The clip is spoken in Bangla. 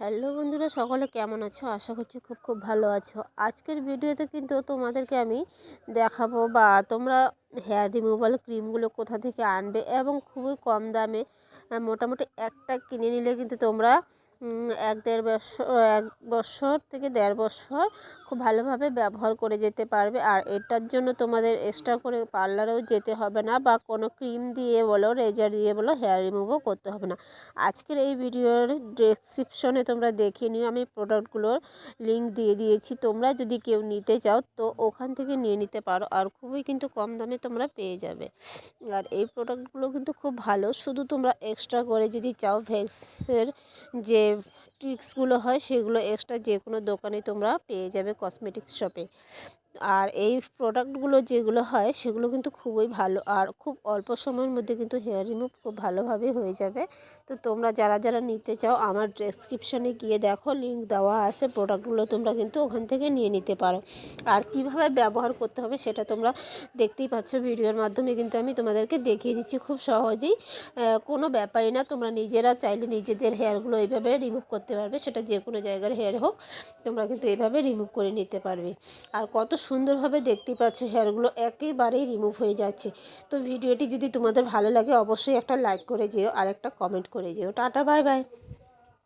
হ্যালো বন্ধুরা, সকলে কেমন আছো? আশা করছি খুব খুব ভালো আছো। আজকের ভিডিওতে কিন্তু তোমাদেরকে আমি দেখাবো বা তোমরা হেয়ার রিমুভাল ক্রিমগুলো কোথা থেকে আনবে এবং খুবই কম দামে মোটামুটি একটা কিনে নিলে কিন্তু তোমরা এক দেড় বছর, এক বছর থেকে দেড় বছর খুব ভালোভাবে ব্যবহার করে যেতে পারবে। আর এটার জন্য তোমাদের এক্সট্রা করে পার্লারেও যেতে হবে না বা কোনো ক্রিম দিয়ে বলো রেজার দিয়ে বলো হেয়ার রিমুভও করতে হবে না। আজকের এই ভিডিওর ডেসক্রিপশনে তোমরা দেখে নিও। আমি প্রোডাক্টগুলোর লিঙ্ক দিয়ে দিয়েছি। তোমরা যদি কেউ নিতে চাও, তো ওখান থেকে নিয়ে নিতে পারো। আর খুবই কিন্তু কম দামে তোমরা পেয়ে যাবে। আর এই প্রোডাক্টগুলো কিন্তু খুব ভালো। শুধু তোমরা এক্সট্রা করে যদি চাও ভ্যাক্সের যে ট্রিক্সগুলো হয় সেগুলো এক্সট্রা যে কোনো দোকানে তোমরা পেয়ে যাবে কসমেটিক্স শপে আর এই প্রোডাক্টগুলো যেগুলো হয়, সেগুলো কিন্তু খুবই ভালো। আর খুব অল্প সময়ের মধ্যে কিন্তু হেয়ার রিমুভ খুব ভালোভাবে হয়ে যাবে। তো তোমরা যারা যারা নিতে চাও, আমার ডেসক্রিপশানে গিয়ে দেখো লিঙ্ক দেওয়া আছে। প্রোডাক্টগুলো তোমরা কিন্তু ওখান থেকে নিয়ে নিতে পারো। আর কীভাবে ব্যবহার করতে হবে, সেটা তোমরা দেখতেই পাচ্ছ ভিডিওর মাধ্যমে। কিন্তু আমি তোমাদেরকে দেখিয়ে দিচ্ছি খুব সহজেই। কোনো ব্যাপারই না, তোমরা নিজেরা চাইলে নিজেদের হেয়ারগুলো এইভাবে রিমুভ করতে পারবে। সেটা যে কোনো জায়গার হেয়ার হোক, তোমরা কিন্তু এইভাবে রিমুভ করে নিতে পারবে। আর কত সুন্দরভাবে দেখতে পাচ্ছ, হেয়ারগুলো একেবারেই রিমুভ হয়ে যাচ্ছে। তো ভিডিওটি যদি তোমাদের ভালো লাগে, অবশ্যই একটা লাইক করে যেও আর একটা কমেন্ট করে যেও। Tata bye bye